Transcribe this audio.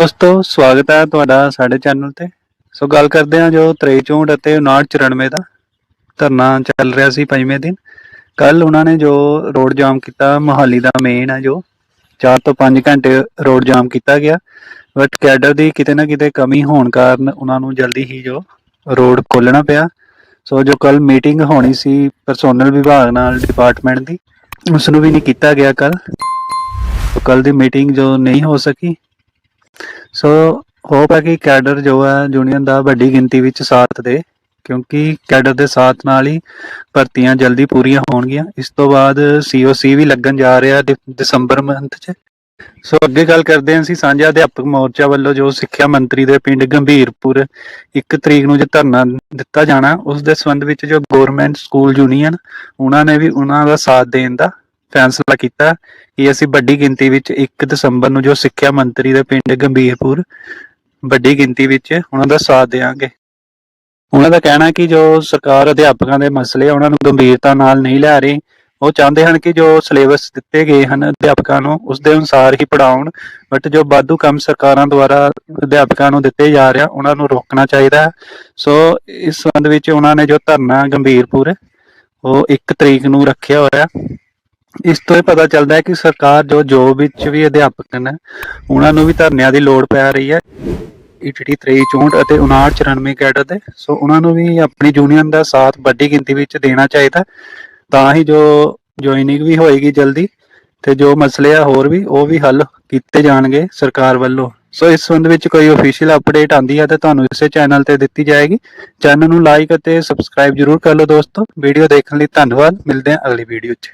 ਦੋਸਤੋ, ਸਵਾਗਤ ਹੈ ਤੁਹਾਡਾ ਸਾਡੇ ਚੈਨਲ ਤੇ। ਸੋ ਗੱਲ ਕਰਦੇ ਹਾਂ ਜੋ 6364 ਅਤੇ 5994 ਦਾ ਧਰਨਾ ਚੱਲ ਰਿਹਾ ਸੀ ਪੰਜਵੇਂ ਦਿਨ। ਕੱਲ ਉਹਨਾਂ ਨੇ ਜੋ ਰੋਡ ਜਾਮ ਕੀਤਾ, ਮੋਹਾਲੀ ਦਾ ਮੇਨ ਹੈ ਜੋ 4 ਤੋਂ 5 ਘੰਟੇ ਰੋਡ ਜਾਮ ਕੀਤਾ ਗਿਆ। ਬਟ ਕੈਡਰ ਦੀ ਕਿਤੇ ਨਾ ਕਿਤੇ ਕਮੀ ਹੋਣ ਕਾਰਨ ਉਹਨਾਂ ਨੂੰ ਜਲਦੀ ਹੀ ਜੋ ਰੋਡ ਖੋਲਣਾ ਪਿਆ। ਸੋ ਜੋ ਕੱਲ ਮੀਟਿੰਗ ਹੋਣੀ ਸੀ ਪਰਸੋਨਲ ਵਿਭਾਗ ਨਾਲ ਡਿਪਾਰਟਮੈਂਟ ਦੀ ਉਸ ਨੂੰ ਵੀ ਨਹੀਂ ਕੀਤਾ ਗਿਆ ਕੱਲ ਕੱਲ ਦੀ ਮੀਟਿੰਗ ਜੋ ਨਹੀਂ ਹੋ ਸਕੀ ਸੋ ਹੋਪ ਹੈ ਕਿ ਕੈਡਰ ਜੋ ਹੈ ਯੂਨੀਅਨ ਦਾ ਵੱਡੀ ਗਿਣਤੀ ਵਿੱਚ ਸਾਥ ਦੇ, ਕਿਉਂਕਿ ਕੈਡਰ ਦੇ ਸਾਥ ਨਾਲ ਹੀ ਭਰਤੀਆਂ ਜਲਦੀ ਪੂਰੀਆਂ ਹੋਣਗੀਆਂ। ਇਸ ਤੋਂ ਬਾਅਦ ਸੀਓਸੀ ਵੀ ਲੱਗਣ ਜਾ ਰਿਹਾ ਦਸੰਬਰ ਮੰਥ 'ਚ। ਸੋ ਅੱਗੇ ਗੱਲ ਕਰਦੇ ਹਾਂ ਅਸੀਂ ਸਾਂਝਾ ਅਧਿਆਪਕ ਮੋਰਚਾ ਵੱਲੋਂ ਜੋ ਸਿੱਖਿਆ ਮੰਤਰੀ ਦੇ ਪਿੰਡ ਗੰਭੀਰਪੁਰ 1 ਤਰੀਕ ਨੂੰ ਜੋ ਧਰਨਾ ਦਿੱਤਾ ਜਾਣਾ, ਉਸ ਦੇ ਸੰਬੰਧ ਵਿੱਚ ਜੋ ਗਵਰਨਮੈਂਟ ਸਕੂਲ ਯੂਨੀਅਨ ਉਹਨਾਂ ਨੇ ਵੀ ਉਹਨਾਂ ਦਾ ਸਾਥ ਦੇਣ ਦਾ ਫੈਸਲਾ ਕੀਤਾ ਕਿ ਅਸੀਂ ਵੱਡੀ ਗਿਣਤੀ ਵਿੱਚ 1 ਦਸੰਬਰ ਨੂੰ ਜੋ ਸਿੱਖਿਆ ਮੰਤਰੀ ਦੇ ਪਿੰਡ ਗੰਭੀਰਪੁਰ ਵੱਡੀ ਗਿਣਤੀ ਵਿੱਚ ਉਹਨਾਂ ਦਾ ਸਾਥ ਦੇਵਾਂਗੇ। ਉਹਨਾਂ ਦਾ ਕਹਿਣਾ ਕਿ ਜੋ ਸਰਕਾਰ ਅਧਿਆਪਕਾਂ ਦੇ ਮਸਲੇ ਉਹਨਾਂ ਨੂੰ ਗੰਭੀਰਤਾ ਨਾਲ ਨਹੀਂ ਲੈ ਰਹੀ। ਉਹ ਚਾਹੁੰਦੇ ਹਨ ਕਿ ਜੋ ਸਿਲੇਬਸ ਦਿੱਤੇ ਗਏ ਹਨ ਅਧਿਆਪਕਾਂ ਨੂੰ, ਉਸ ਦੇ ਅਨੁਸਾਰ ਹੀ ਪੜਾਉਣ ਬਟ ਜੋ ਵਾਧੂ ਕੰਮ ਸਰਕਾਰਾਂ ਦੁਆਰਾ ਅਧਿਆਪਕਾਂ ਨੂੰ ਦਿੱਤੇ ਜਾ ਰਿਹਾ ਉਹਨਾਂ ਨੂੰ ਰੋਕਣਾ ਚਾਹੀਦਾ ਹੈ। ਸੋ ਇਸ ਸੰਬੰਧ ਵਿੱਚ ਉਹਨਾਂ ਨੇ ਜੋ ਧਰਨਾ ਗੰਭੀਰਪੁਰ, ਉਹ 1 ਤਰੀਕ ਨੂੰ ਰੱਖਿਆ ਹੋਇਆ। ਇਸ ਤੋਂ ਇਹ ਪਤਾ ਚੱਲਦਾ ਹੈ ਕਿ ਸਰਕਾਰ ਜੋ ਜੋਬ ਵਿੱਚ ਵੀ ਅਧਿਆਪਕ ਨੇ, ਉਹਨਾਂ ਨੂੰ ਵੀ ਧਰਨਿਆਂ ਦੀ ਲੋੜ ਪੈ ਰਹੀ ਹੈ। ਈਟੀਟੀ 6364 ਅਤੇ 5994 ਕੈਡਰ ਦੇ, ਸੋ ਉਹਨਾਂ ਨੂੰ ਵੀ ਆਪਣੀ ਯੂਨੀਅਨ ਦਾ ਸਾਥ ਵੱਡੀ ਗਿਣਤੀ ਵਿੱਚ ਦੇਣਾ ਚਾਹੀਦਾ। ਤਾਂ ਹੀ ਜੋ ਜੁਆਇਨਿੰਗ ਵੀ ਹੋਏਗੀ ਜਲਦੀ ਤੇ ਜੋ ਮਸਲੇ ਆ ਹੋਰ ਵੀ, ਉਹ ਵੀ ਹੱਲ ਕੀਤੇ ਜਾਣਗੇ ਸਰਕਾਰ ਵੱਲੋਂ। ਸੋ ਇਸ ਸੰਬੰਧ ਵਿੱਚ ਕੋਈ ਅਫੀਸ਼ੀਅਲ ਅਪਡੇਟ ਆਂਦੀ ਹੈ ਤਾਂ ਤੁਹਾਨੂੰ ਇਸੇ ਚੈਨਲ ਤੇ ਦਿੱਤੀ ਜਾਏਗੀ। ਚੈਨਲ ਨੂੰ ਲਾਈਕ ਅਤੇ ਸਬਸਕ੍ਰਾਈਬ ਜਰੂਰ ਕਰ ਲਓ ਦੋਸਤੋ। ਵੀਡੀਓ ਦੇਖਣ ਲਈ ਧੰਨਵਾਦ। ਮਿਲਦੇ ਹਾਂ ਅਗਲੀ ਵੀਡੀਓ 'ਚ।